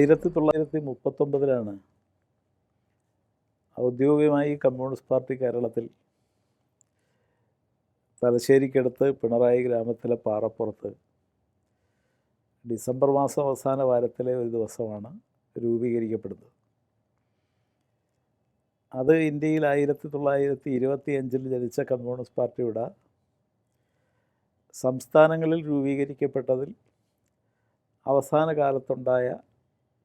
ആയിരത്തി തൊള്ളായിരത്തി മുപ്പത്തൊമ്പതിലാണ് ഔദ്യോഗികമായി കമ്മ്യൂണിസ്റ്റ് പാർട്ടി കേരളത്തിൽ തലശ്ശേരിക്കടുത്ത് പിണറായി ഗ്രാമത്തിലെ പാറപ്പുറത്ത് ഡിസംബർ മാസം അവസാന വാരത്തിലെ ഒരു ദിവസമാണ് രൂപീകരിക്കപ്പെടുന്നത്. അത് ഇന്ത്യയിൽ ആയിരത്തി തൊള്ളായിരത്തി ഇരുപത്തി അഞ്ചിൽ ജനിച്ച കമ്മ്യൂണിസ്റ്റ് പാർട്ടിയുടെ സംസ്ഥാനങ്ങളിൽ രൂപീകരിക്കപ്പെട്ടതിൽ അവസാന കാലത്തുണ്ടായ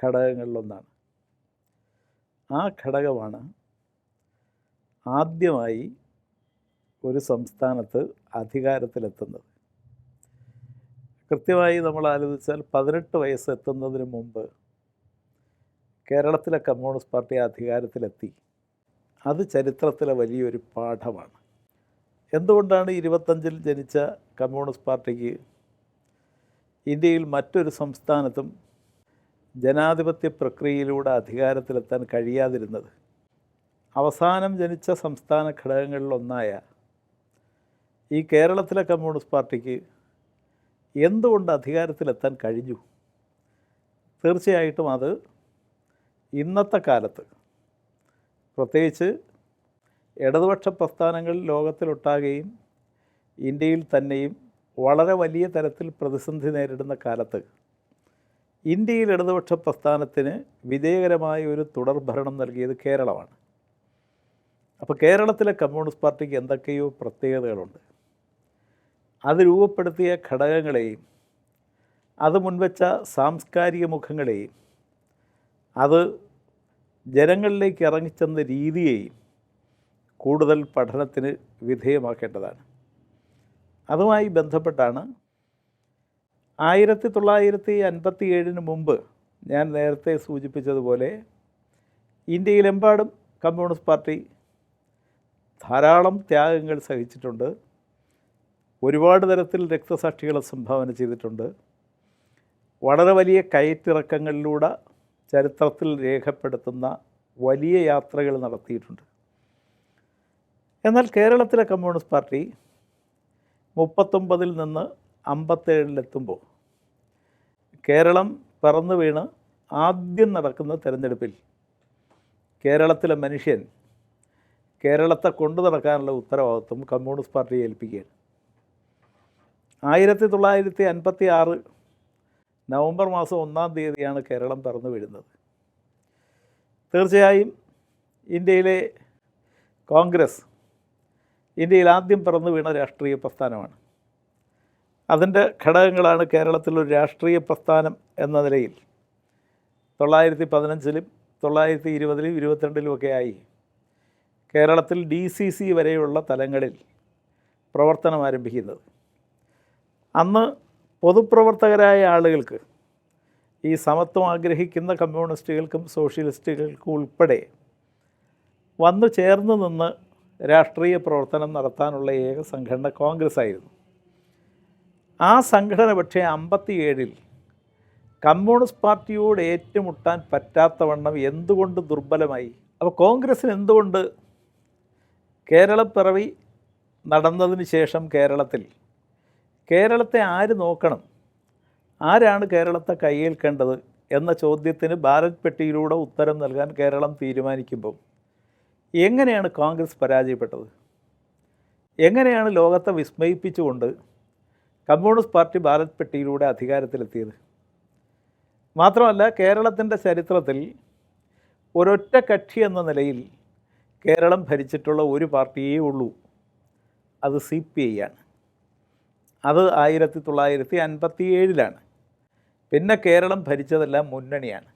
ഘടകങ്ങളിലൊന്നാണ്. ആ ഘടകമാണ് ആദ്യമായി ഒരു സംസ്ഥാനത്ത് അധികാരത്തിലെത്തുന്നത്. കൃത്യമായി നമ്മൾ ആലോചിച്ചാൽ പതിനെട്ട് വയസ്സ് എത്തുന്നതിന് മുമ്പ് കേരളത്തിലെ കമ്മ്യൂണിസ്റ്റ് പാർട്ടി അധികാരത്തിലെത്തി. അത് ചരിത്രത്തിലെ വലിയൊരു പാഠമാണ്. എന്തുകൊണ്ടാണ് ഇരുപത്തഞ്ചിൽ ജനിച്ച കമ്മ്യൂണിസ്റ്റ് പാർട്ടിക്ക് ഇന്ത്യയിൽ മറ്റൊരു സംസ്ഥാനത്തും ജനാധിപത്യ പ്രക്രിയയിലൂടെ അധികാരത്തിലെത്താൻ കഴിയാതിരുന്നത്. അവസാനം ജനിച്ച സംസ്ഥാന ഘടകങ്ങളിലൊന്നായ ഈ കേരളത്തിലെ കമ്മ്യൂണിസ്റ്റ് പാർട്ടിക്ക് എന്തുകൊണ്ട് അധികാരത്തിലെത്താൻ കഴിഞ്ഞു? തീർച്ചയായിട്ടും അത് ഇന്നത്തെ കാലത്ത്. പ്രത്യേകിച്ച് ഇടതുപക്ഷ പ്രസ്ഥാനങ്ങൾ ലോകത്തിലൊട്ടാകെയും ഇന്ത്യയിൽ തന്നെയും വളരെ വലിയ തരത്തിൽ പ്രതിസന്ധി നേരിടുന്ന കാലത്ത് ഇന്ത്യയിൽ ഇടതുപക്ഷ പ്രസ്ഥാനത്തിന് വിജയകരമായ ഒരു തുടർഭരണം നൽകിയത് കേരളമാണ്. അപ്പോൾ കേരളത്തിലെ കമ്മ്യൂണിസ്റ്റ് പാർട്ടിക്ക് എന്തൊക്കെയോ പ്രത്യേകതകളുണ്ട്. അത് രൂപപ്പെടുത്തിയ ഘടകങ്ങളെയും അത് മുൻവെച്ച സാംസ്കാരിക മുഖങ്ങളെയും അത് ജനങ്ങളിലേക്ക് ഇറങ്ങിച്ചെന്ന രീതിയെയും കൂടുതൽ പഠനത്തിന് വിധേയമാക്കേണ്ടതാണ്. അതുമായി ബന്ധപ്പെട്ടാണ് ആയിരത്തി തൊള്ളായിരത്തി അൻപത്തി ഏഴിന് മുമ്പ് ഞാൻ നേരത്തെ സൂചിപ്പിച്ചതുപോലെ ഇന്ത്യയിലെമ്പാടും കമ്മ്യൂണിസ്റ്റ് പാർട്ടി ധാരാളം ത്യാഗങ്ങൾ സഹിച്ചിട്ടുണ്ട്. ഒരുപാട് തരത്തിൽ രക്തസാക്ഷികളെ സംഭാവന ചെയ്തിട്ടുണ്ട്. വളരെ വലിയ കയറ്റിറക്കങ്ങളിലൂടെ ചരിത്രത്തിൽ രേഖപ്പെടുത്തുന്ന വലിയ യാത്രകൾ നടത്തിയിട്ടുണ്ട്. എന്നാൽ കേരളത്തിലെ കമ്മ്യൂണിസ്റ്റ് പാർട്ടി മുപ്പത്തൊമ്പതിൽ നിന്ന് അമ്പത്തേഴിലെത്തുമ്പോൾ കേരളം പറന്നു വീണ് ആദ്യം നടക്കുന്ന തെരഞ്ഞെടുപ്പിൽ കേരളത്തിലെ മനുഷ്യൻ കേരളത്തെ കൊണ്ടു നടക്കാനുള്ള ഉത്തരവാദിത്വം കമ്മ്യൂണിസ്റ്റ് പാർട്ടിയെ ഏൽപ്പിക്കുകയാണ്. ആയിരത്തി തൊള്ളായിരത്തി അൻപത്തി ആറ് നവംബർ മാസം ഒന്നാം തീയതിയാണ് കേരളം പറന്നു വീഴുന്നത്. തീർച്ചയായും ഇന്ത്യയിലെ കോൺഗ്രസ് ഇന്ത്യയിൽ ആദ്യം പിറന്നു വീണ രാഷ്ട്രീയ പ്രസ്ഥാനമാണ്. അതിന്റെ ഘടകങ്ങളാണ് കേരളത്തിലൊരു രാഷ്ട്രീയ പ്രസ്ഥാനം എന്ന നിലയിൽ. തൊള്ളായിരത്തി പതിനഞ്ചിലും തൊള്ളായിരത്തി ഇരുപതിലും ഇരുപത്തിരണ്ടിലുമൊക്കെ ആയി. കേരളത്തിൽ ഡി സി സി വരെയുള്ള തലങ്ങളിൽ പ്രവർത്തനം ആരംഭിക്കുന്നത്. അന്ന് പൊതുപ്രവർത്തകരായ ആളുകൾക്ക് ഈ സമത്വം ആഗ്രഹിക്കുന്ന കമ്മ്യൂണിസ്റ്റുകൾക്കും സോഷ്യലിസ്റ്റുകൾക്കും ഉൾപ്പെടെ വന്നു ചേർന്ന് നിന്ന് രാഷ്ട്രീയ പ്രവർത്തനം നടത്താനുള്ള ഏക സംഘടന കോൺഗ്രസ് ആയിരുന്നു. ആ സംഘടന പക്ഷേ അമ്പത്തിയേഴിൽ കമ്മ്യൂണിസ്റ്റ് പാർട്ടിയോട് ഏറ്റുമുട്ടാൻ പറ്റാത്തവണ്ണം എന്തുകൊണ്ട് ദുർബലമായി? അപ്പോൾ കോൺഗ്രസ്സിന് എന്തുകൊണ്ട് കേരളപ്പിറവി നടന്നതിന് ശേഷം കേരളത്തിൽ? കേരളത്തെ ആര് നോക്കണം? ആരാണ് കേരളത്തെ കൈയേൽക്കേണ്ടത് എന്ന ചോദ്യത്തിന് ഭാരത് പെട്ടിയിലൂടെ ഉത്തരം നൽകാൻ കേരളം തീരുമാനിക്കുമ്പം എങ്ങനെയാണ് കോൺഗ്രസ് പരാജയപ്പെട്ടത്? എങ്ങനെയാണ് ലോകത്തെ വിസ്മയിപ്പിച്ചുകൊണ്ട് കമ്മ്യൂണിസ്റ്റ് പാർട്ടി ബാലറ്റ് പെട്ടിയിലൂടെ അധികാരത്തിലെത്തിയത്. മാത്രമല്ല കേരളത്തിന്റെ ചരിത്രത്തിൽ ഒരൊറ്റ കക്ഷി എന്ന നിലയിൽ കേരളം ഭരിച്ചിട്ടുള്ള ഒരു പാർട്ടിയേ ഉള്ളൂ. അത് സി പി ഐ ആണ്. അത് ആയിരത്തി തൊള്ളായിരത്തി അൻപത്തി ഏഴിലാണ് പിന്നെ കേരളം ഭരിച്ചതെല്ലാം മുന്നണിയാണ്.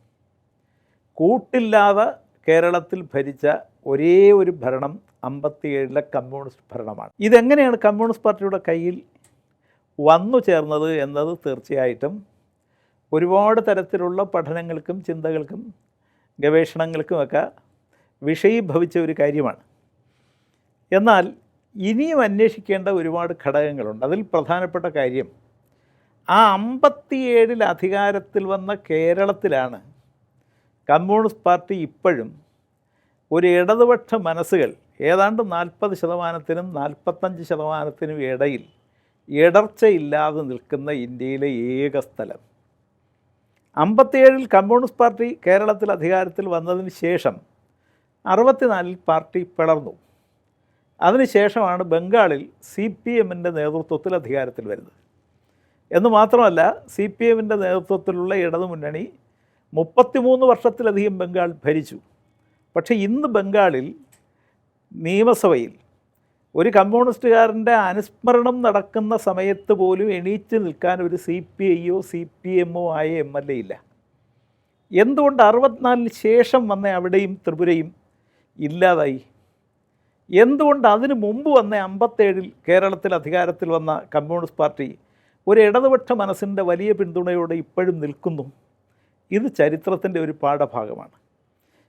കൂട്ടില്ലാതെ കേരളത്തിൽ ഭരിച്ച ഒരേ ഒരു ഭരണം അമ്പത്തിയേഴിലെ കമ്മ്യൂണിസ്റ്റ് ഭരണമാണ്. ഇതെങ്ങനെയാണ് കമ്മ്യൂണിസ്റ്റ് പാർട്ടിയുടെ കയ്യിൽ വന്നു ചേർന്നത് എന്നത് തീർച്ചയായിട്ടും ഒരുപാട് തരത്തിലുള്ള പഠനങ്ങൾക്കും ചിന്തകൾക്കും ഗവേഷണങ്ങൾക്കുമൊക്കെ വിഷയീഭവിച്ച ഒരു കാര്യമാണ്. എന്നാൽ ഇനിയും അന്വേഷിക്കേണ്ട ഒരുപാട് ഘടകങ്ങളുണ്ട്. അതിൽ പ്രധാനപ്പെട്ട കാര്യം ആ അമ്പത്തിയേഴിൽ അധികാരത്തിൽ വന്ന കേരളത്തിലാണ് കമ്മ്യൂണിസ്റ്റ് പാർട്ടി ഇപ്പോഴും ഒരു ഇടതുപക്ഷ മനസ്സുകൾ ഏതാണ്ട് നാൽപ്പത് ശതമാനത്തിനും നാൽപ്പത്തഞ്ച് ശതമാനത്തിനും ഇടയിൽ ഇടർച്ചയില്ലാതെ നിൽക്കുന്ന ഇന്ത്യയിലെ ഏക സ്ഥലം. അമ്പത്തിയേഴിൽ കമ്മ്യൂണിസ്റ്റ് പാർട്ടി കേരളത്തിൽ അധികാരത്തിൽ വന്നതിന് ശേഷം അറുപത്തിനാലിൽ പാർട്ടി പിളർന്നു. അതിനുശേഷമാണ് ബംഗാളിൽ സി പി എമ്മിന്റെ നേതൃത്വത്തിൽ അധികാരത്തിൽ വരുന്നത്. എന്ന് മാത്രമല്ല സി പി എമ്മിന്റെ നേതൃത്വത്തിലുള്ള ഇടതുമുന്നണി മുപ്പത്തിമൂന്ന് വർഷത്തിലധികം ബംഗാൾ ഭരിച്ചു. പക്ഷേ ഇന്ന് ബംഗാളിൽ നിയമസഭയിൽ ഒരു കമ്മ്യൂണിസ്റ്റുകാരന്റെ അനുസ്മരണം നടക്കുന്ന സമയത്ത് പോലും എണീറ്റ് നിൽക്കാൻ ഒരു സി പി ഐയോ സി പി എമ്മോ ആയ എം എൽ എ ഇല്ല. എന്തുകൊണ്ട് അറുപത്തിനാലിന് ശേഷം വന്ന അവിടെയും ത്രിപുരയും ഇല്ലാതായി? എന്തുകൊണ്ട് അതിനു മുമ്പ് വന്ന അമ്പത്തേഴിൽ കേരളത്തിൽ അധികാരത്തിൽ വന്ന കമ്മ്യൂണിസ്റ്റ് പാർട്ടി ഒരു ഇടതുപക്ഷ മനസ്സിന്റെ വലിയ പിന്തുണയോടെ ഇപ്പോഴും നിൽക്കുന്നു? ഇത് ചരിത്രത്തിന്റെ ഒരു പാഠഭാഗമാണ്.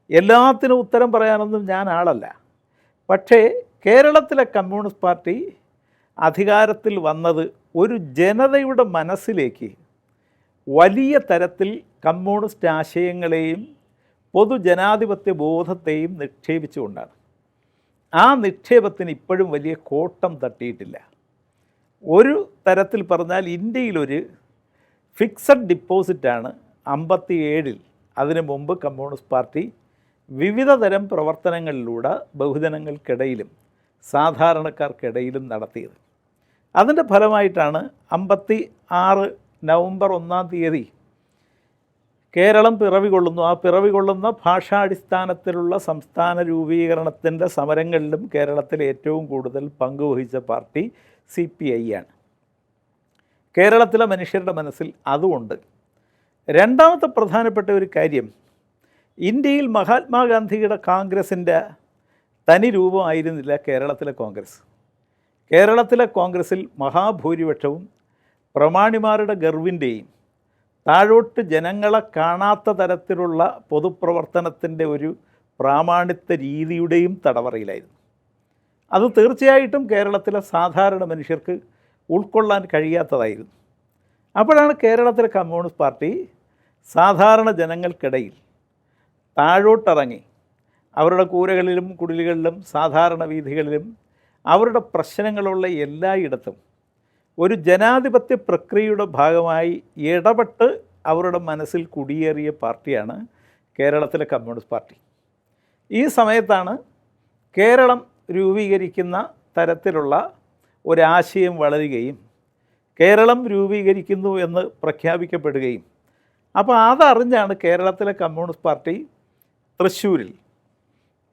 എല്ലാത്തിനും ഉത്തരം പറയാനൊന്നും ഞാൻ ആളല്ല. പക്ഷേ കേരളത്തിലെ കമ്മ്യൂണിസ്റ്റ് പാർട്ടി അധികാരത്തിൽ വന്നത് ഒരു ജനതയുടെ മനസ്സിലേക്ക് വലിയ തരത്തിൽ കമ്മ്യൂണിസ്റ്റ് ആശയങ്ങളെയും പൊതുജനാധിപത്യ ബോധത്തെയും നിക്ഷേപിച്ചുകൊണ്ടാണ്. ആ നിക്ഷേപത്തിന് ഇപ്പോഴും വലിയ കോട്ടം തട്ടിയിട്ടില്ല. ഒരു തരത്തിൽ പറഞ്ഞാൽ ഇന്ത്യയിലൊരു ഫിക്സഡ് ഡിപ്പോസിറ്റാണ് അമ്പത്തി ഏഴിൽ അതിനു മുമ്പ് കമ്മ്യൂണിസ്റ്റ് പാർട്ടി വിവിധ തരം പ്രവർത്തനങ്ങളിലൂടെ ബഹുജനങ്ങൾക്കിടയിലും സാധാരണക്കാർക്കിടയിലും നടത്തിയത്. അതിന്റെ ഫലമായിട്ടാണ് അമ്പത്തി ആറ് നവംബർ ഒന്നാം തീയതി കേരളം പിറവി കൊള്ളുന്നു ആ പിറവി കൊള്ളുന്ന ഭാഷാടിസ്ഥാനത്തിലുള്ള സംസ്ഥാന രൂപീകരണത്തിന്റെ സമരങ്ങളിലും കേരളത്തിൽ ഏറ്റവും കൂടുതൽ പങ്കുവഹിച്ച പാർട്ടി സി പി ഐ ആണ്. കേരളത്തിലെ മനുഷ്യരുടെ മനസ്സിൽ അതുകൊണ്ട് രണ്ടാമത്തെ പ്രധാനപ്പെട്ട ഒരു കാര്യം ഇന്ത്യയിൽ മഹാത്മാഗാന്ധിയുടെ കോൺഗ്രസിന്റെ തനി രൂപമായിരുന്നില്ല കേരളത്തിലെ കോൺഗ്രസ്. കേരളത്തിലെ കോൺഗ്രസിൽ മഹാഭൂരിപക്ഷവും പ്രമാണിമാരുടെ ഗർവിന്റെയും താഴോട്ട് ജനങ്ങളെ കാണാത്ത തരത്തിലുള്ള പൊതുപ്രവർത്തനത്തിന്റെ ഒരു പ്രാമാണിത്വ രീതിയുടെയും തടവറയിലായിരുന്നു. അത് തീർച്ചയായിട്ടും കേരളത്തിലെ സാധാരണ മനുഷ്യർക്ക് ഉൾക്കൊള്ളാൻ കഴിയാത്തതായിരുന്നു. അപ്പോഴാണ് കേരളത്തിലെ കമ്മ്യൂണിസ്റ്റ് പാർട്ടി സാധാരണ ജനങ്ങൾക്കിടയിൽ താഴോട്ടിറങ്ങി അവരുടെ കൂരകളിലും കുടിലുകളിലും സാധാരണ വീഥികളിലും അവരുടെ പ്രശ്നങ്ങളുള്ള എല്ലായിടത്തും ഒരു ജനാധിപത്യ പ്രക്രിയയുടെ ഭാഗമായി ഇടപെട്ട് അവരുടെ മനസ്സിൽ കുടിയേറിയ പാർട്ടിയാണ് കേരളത്തിലെ കമ്മ്യൂണിസ്റ്റ് പാർട്ടി. ഈ സമയത്താണ് കേരളം രൂപീകരിക്കുന്ന തരത്തിലുള്ള ഒരാശയം വളരുകയും കേരളം രൂപീകരിക്കുന്നു എന്ന് പ്രഖ്യാപിക്കപ്പെടുകയും. അപ്പോൾ അതറിഞ്ഞാണ് കേരളത്തിലെ കമ്മ്യൂണിസ്റ്റ് പാർട്ടി തൃശ്ശൂരിൽ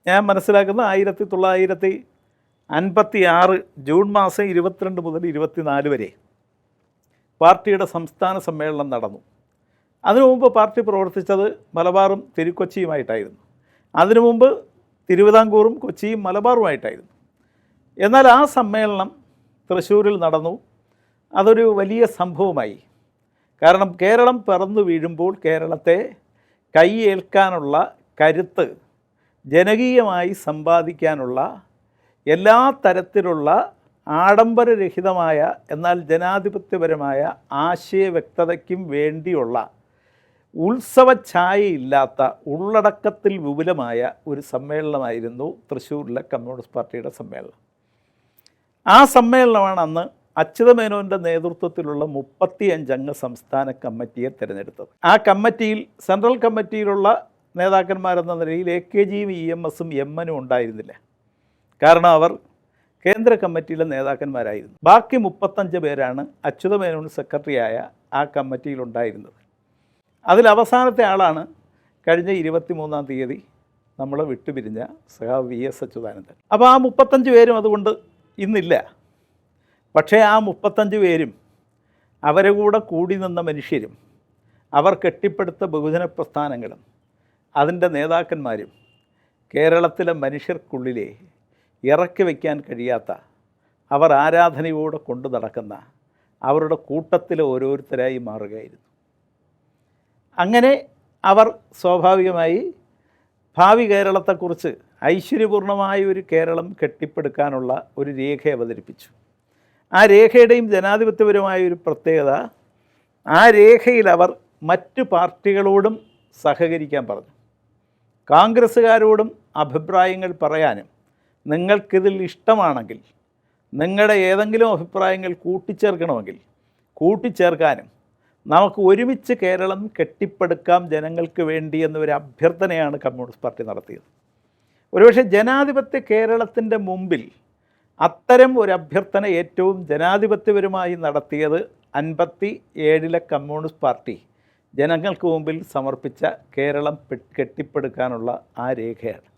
ഞാൻ മനസ്സിലാക്കുന്ന ആയിരത്തി തൊള്ളായിരത്തി അൻപത്തി ആറ് ജൂൺ മാസം ഇരുപത്തിരണ്ട് മുതൽ ഇരുപത്തിനാല് വരെ പാർട്ടിയുടെ സംസ്ഥാന സമ്മേളനം നടന്നു. അതിനു മുമ്പ് പാർട്ടി പ്രവർത്തിച്ചത് മലബാറും തിരുക്കൊച്ചിയുമായിട്ടായിരുന്നു. അതിനു മുമ്പ് തിരുവിതാംകൂറും കൊച്ചിയും മലബാറുമായിട്ടായിരുന്നു. എന്നാൽ ആ സമ്മേളനം തൃശ്ശൂരിൽ നടന്നു. അതൊരു വലിയ സംഭവമായി. കാരണം കേരളം പിറന്നു വീഴുമ്പോൾ കേരളത്തെ കൈയേൽക്കാനുള്ള കരുത്ത് ജനകീയമായി സമ്പാദിക്കാനുള്ള എല്ലാ തരത്തിലുള്ള ആഡംബരരഹിതമായ എന്നാൽ ജനാധിപത്യപരമായ ആശയവ്യക്തതയ്ക്കും വേണ്ടിയുള്ള ഉത്സവഛായയില്ലാത്ത ഉള്ളടക്കത്തിൽ വിപുലമായ ഒരു സമ്മേളനമായിരുന്നു തൃശ്ശൂരിലെ കമ്മ്യൂണിസ്റ്റ് പാർട്ടിയുടെ സമ്മേളനം. ആ സമ്മേളനമാണ് അന്ന് അച്യുതമേനോന്റെ നേതൃത്വത്തിലുള്ള മുപ്പത്തിയഞ്ചംഗ സംസ്ഥാന കമ്മിറ്റിയെ തിരഞ്ഞെടുത്തത്. ആ കമ്മിറ്റിയിൽ സെൻട്രൽ കമ്മിറ്റിയിലുള്ള നേതാക്കന്മാരെന്ന നിലയിൽ എ കെ ജിയും ഇ എം എസും എം എനും ഉണ്ടായിരുന്നില്ല. കാരണം അവർ കേന്ദ്ര കമ്മിറ്റിയിലെ നേതാക്കന്മാരായിരുന്നു. ബാക്കി മുപ്പത്തഞ്ച് പേരാണ് അച്യുതമേനോൻ സെക്രട്ടറിയായ ആ കമ്മിറ്റിയിലുണ്ടായിരുന്നത് അതിൽ അവസാനത്തെ ആളാണ് കഴിഞ്ഞ ഇരുപത്തി മൂന്നാം തീയതി നമ്മൾ വിട്ടുപിരിഞ്ഞ സഹാ വി എസ് അച്യുതാനന്ദൻ. അപ്പോൾ ആ മുപ്പത്തഞ്ച് പേരും അതുകൊണ്ട് ഇന്നില്ല. പക്ഷേ ആ മുപ്പത്തഞ്ച് പേരും അവരെ കൂടെ കൂടി നിന്ന മനുഷ്യരും അവർ കെട്ടിപ്പടുത്ത ബഹുജന പ്രസ്ഥാനങ്ങളും അതിന്റെ നേതാക്കന്മാരും കേരളത്തിലെ മനുഷ്യർക്കുള്ളിലെ ഇറക്കി വയ്ക്കാൻ കഴിയാത്ത അവർ ആരാധനയോടെ കൊണ്ടു നടക്കുന്ന അവരുടെ കൂട്ടത്തിലെ ഓരോരുത്തരായി മാറുകയായിരുന്നു. അങ്ങനെ അവർ സ്വാഭാവികമായി ഭാവി കേരളത്തെക്കുറിച്ച് ഐശ്വര്യപൂർണമായ ഒരു കേരളം കെട്ടിപ്പടുക്കാനുള്ള ഒരു രേഖ അവതരിപ്പിച്ചു. ആ രേഖയുടെയും ജനാധിപത്യപരമായ ഒരു പ്രത്യേകത ആ രേഖയിൽ അവർ മറ്റു പാർട്ടികളോടും സഹകരിക്കാൻ പറഞ്ഞു. കോൺഗ്രസ്സുകാരോടും അഭിപ്രായങ്ങൾ പറയാനും നിങ്ങൾക്കിതിൽ ഇഷ്ടമാണെങ്കിൽ നിങ്ങളുടെ ഏതെങ്കിലും അഭിപ്രായങ്ങൾ കൂട്ടിച്ചേർക്കണമെങ്കിൽ കൂട്ടിച്ചേർക്കാനും നമുക്ക് ഒരുമിച്ച് കേരളം കെട്ടിപ്പടുക്കാം ജനങ്ങൾക്ക് വേണ്ടി എന്നൊരു അഭ്യർത്ഥനയാണ് കമ്മ്യൂണിസ്റ്റ് പാർട്ടി നടത്തിയത്. ഒരുപക്ഷെ ജനാധിപത്യ കേരളത്തിന്റെ മുമ്പിൽ അത്തരം ഒരു അഭ്യർത്ഥന ഏറ്റവും ജനാധിപത്യപരമായി നടത്തിയത് അൻപത്തി ഏഴിലെ കമ്മ്യൂണിസ്റ്റ് പാർട്ടി ജനങ്ങൾക്ക് മുമ്പിൽ സമർപ്പിച്ച കേരളം കെട്ടിപ്പടുക്കാനുള്ള ആ രേഖയാണ്.